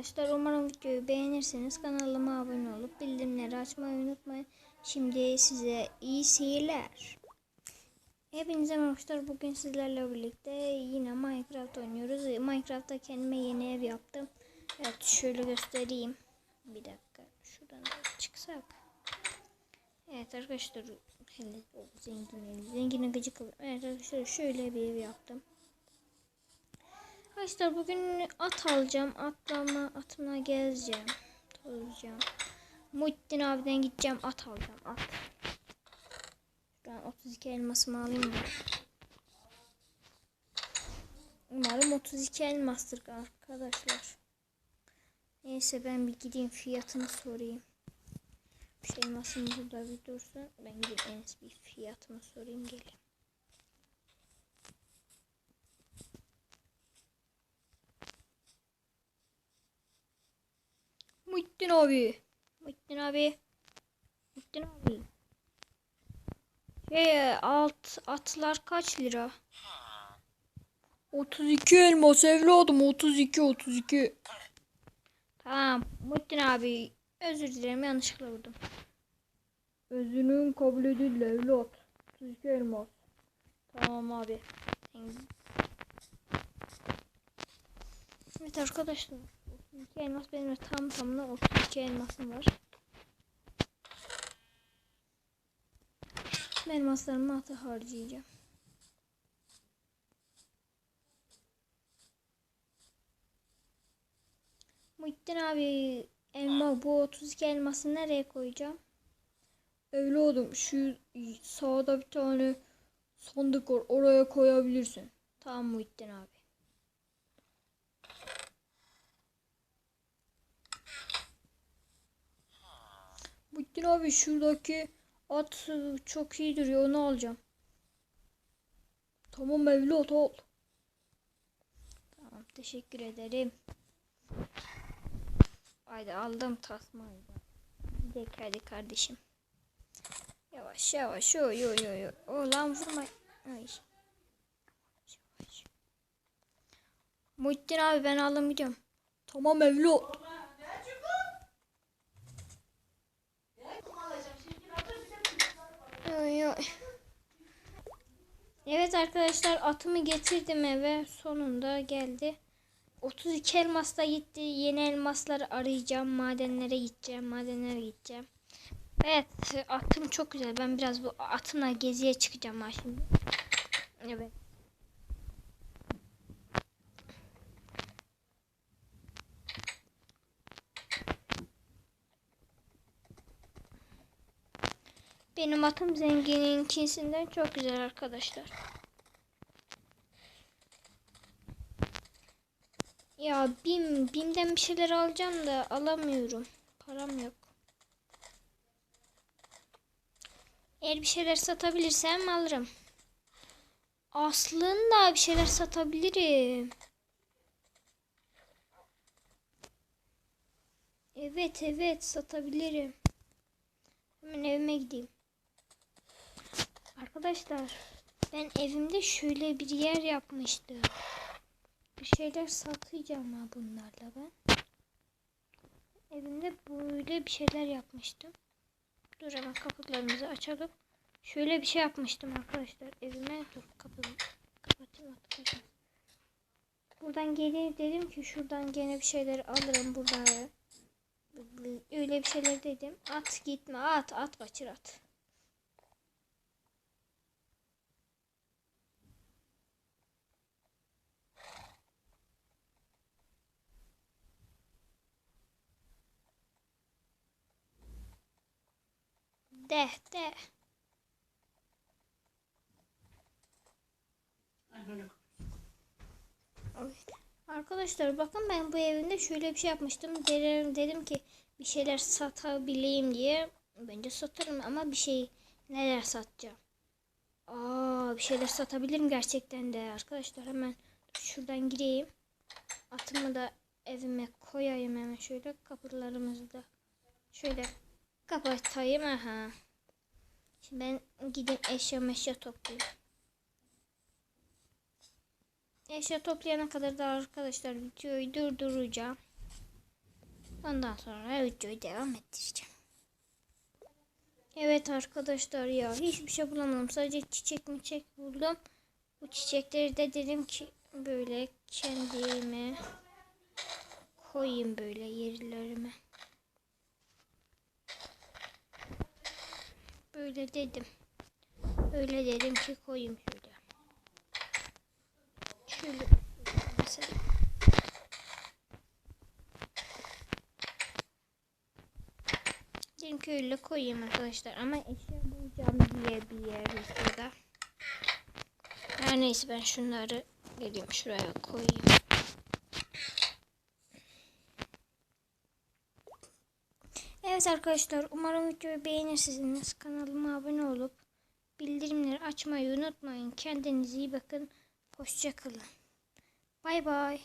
arkadaşlar. Umarım videoyu beğenirsiniz. Kanalıma abone olup bildirimleri açmayı unutmayın. Şimdi size iyi seyirler. Hepinize merhabalar. Bugün sizlerle birlikte yine Minecraft oynuyoruz. Minecraft'ta kendime yeni ev yaptım. Evet şöyle göstereyim. Bir dakika. Şuradan da çıksak. Evet arkadaşlar. Hele zengin Zengine gıcık. Evet arkadaşlar şöyle bir ev yaptım. Arkadaşlar bugün at alacağım. Atlama, atımla gezeceğim. Tozacağım. Muhittin abiden gideceğim. At alacağım. At. Şuradan 32 elmasımı alayım mı? Umarım 32 elmastır arkadaşlar. Neyse ben bir gideyim fiyatını sorayım. Şu elmasım burada bir dursun. Ben gideyim bir fiyatını sorayım geleyim. Muhittin abi. Muhittin abi. Muhittin abi. Şey alt atlar kaç lira? 32 elmas evladım 32 32. Tamam Muhittin abi özür dilerim yanlışlıkla vurdum. Özünün kabul edildi evlat. 32 elmas. Tamam abi. Evet arkadaşlar. 32 elmas benim tam tamına 32 elmasım var. Tüm elmaslarımı ata harcayacağım. Muhittin abi elma bu 32 elması nereye koyacağım? Evladım şu sağda bir tane sandık var oraya koyabilirsin. Tamam Muhittin abi. Muhittin abi şuradaki at çok iyi duruyor onu alacağım. Tamam evlat al. Tamam teşekkür ederim. Haydi aldım tasmayı. Gidelim hadi kardeşim. Yavaş yavaş yo yo yo yo. O lan vurma. Ay. Muhittin abi ben aldım gidiyorum. Tamam evlat. Evet arkadaşlar atımı getirdim eve. Sonunda geldi. 32 elmas da gitti. Yeni elmasları arayacağım. Madenlere gideceğim. Madenlere gideceğim. Evet atım çok güzel. Ben biraz bu atımla geziye çıkacağım ha şimdi. Evet. Benim atım zengininkisinden çok güzel arkadaşlar. Ya BİM, BİM'den bir şeyler alacağım da alamıyorum. Param yok. Eğer bir şeyler satabilirsem alırım. Aslında bir şeyler satabilirim. Evet evet satabilirim. Hemen evime gideyim. Arkadaşlar ben evimde şöyle bir yer yapmıştım. Bir şeyler satacağım ha bunlarla ben. Evimde böyle bir şeyler yapmıştım. Dur hemen kapılarımızı açalım. Şöyle bir şey yapmıştım arkadaşlar. Evime dur kapıyı kapatayım arkadaşlar. Buradan geleyim dedim ki şuradan gene bir şeyler alırım burada. Öyle bir şeyler dedim. At gitme at at kaçır at. De de. Arkadaşlar bakın ben bu evimde şöyle bir şey yapmıştım. Dedim, dedim ki bir şeyler satabileyim diye. Bence satarım ama bir şey neler satacağım. Aa bir şeyler satabilirim gerçekten de arkadaşlar. Hemen şuradan gireyim. Atımı da evime koyayım hemen şöyle kapılarımızı da şöyle kapatayım. Aha. Şimdi ben gidip eşya meşya toplayayım. Eşya toplayana kadar da arkadaşlar videoyu durduracağım. Ondan sonra videoyu devam ettireceğim. Evet arkadaşlar ya hiçbir şey bulamadım. Sadece çiçek mi çiçek buldum. Bu çiçekleri de dedim ki böyle kendime koyayım böyle Böyle dedim. Öyle dedim ki koyayım şöyle. Şöyle mesela. Dedim ki öyle koyayım arkadaşlar ama eşya bulacağım diye bir yer videoda. Her neyse ben şunları geleyim şuraya koyayım. Evet arkadaşlar umarım videoyu beğenirsiniz. Kanalıma abone olup bildirimleri açmayı unutmayın. Kendinize iyi bakın. Hoşçakalın. Bay bay.